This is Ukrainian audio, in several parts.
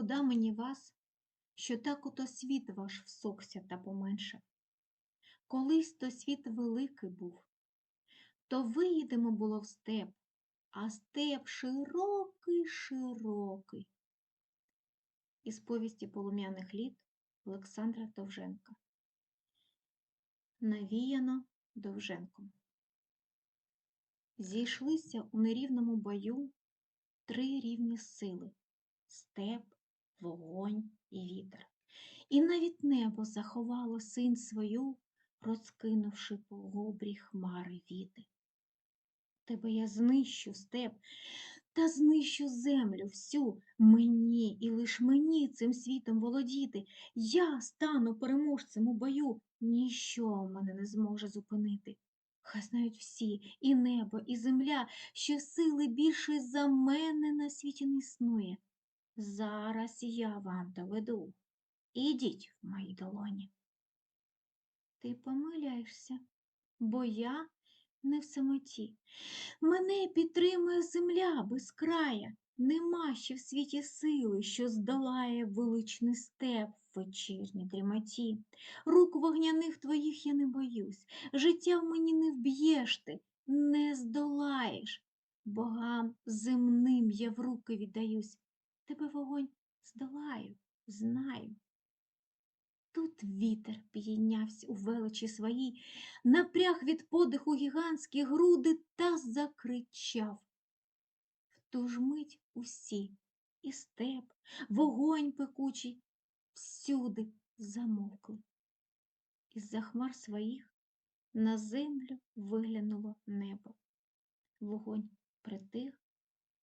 шкода мені вас, що так ото світ ваш всохся та поменше. Колись то світ великий був, то виїдемо було в степ, а степ широкий, широкий. Із повісті полум'яних літ Олександра Довженка. Навіяно Довженком. Зійшлися у нерівному бою три рівні сили степ, вогонь і вітер. І навіть небо заховало синь свою, розкинувши по гобрі хмари віти. Тебе я знищу степ та знищу землю всю мені і лиш мені цим світом володіти. Я стану переможцем у бою, ніщо мене не зможе зупинити. Хай знають всі, і небо, і земля, що сили більше за мене на світі не існує. Зараз я вам доведу. Ідіть в мої долоні. Ти помиляєшся, бо я не в самоті. Мене підтримує земля без края. Нема ще в світі сили, що здолає величний степ в вечірній дрімоті. Рук вогняних твоїх я не боюсь, життя в мені не вб'єш ти, не здолаєш. Богам земним я в руки віддаюсь. Тебе вогонь здолаю, знаю. Тут вітер п'єнявся у величі своїй, напряг від подиху гігантські груди та закричав. В ту ж мить усі, і степ, вогонь пекучий, всюди замовкли. Із-за хмар своїх на землю виглянуло небо. Вогонь притих,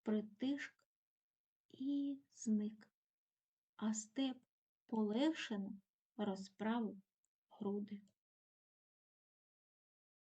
притишк і зник, а степ полегшено розправив груди.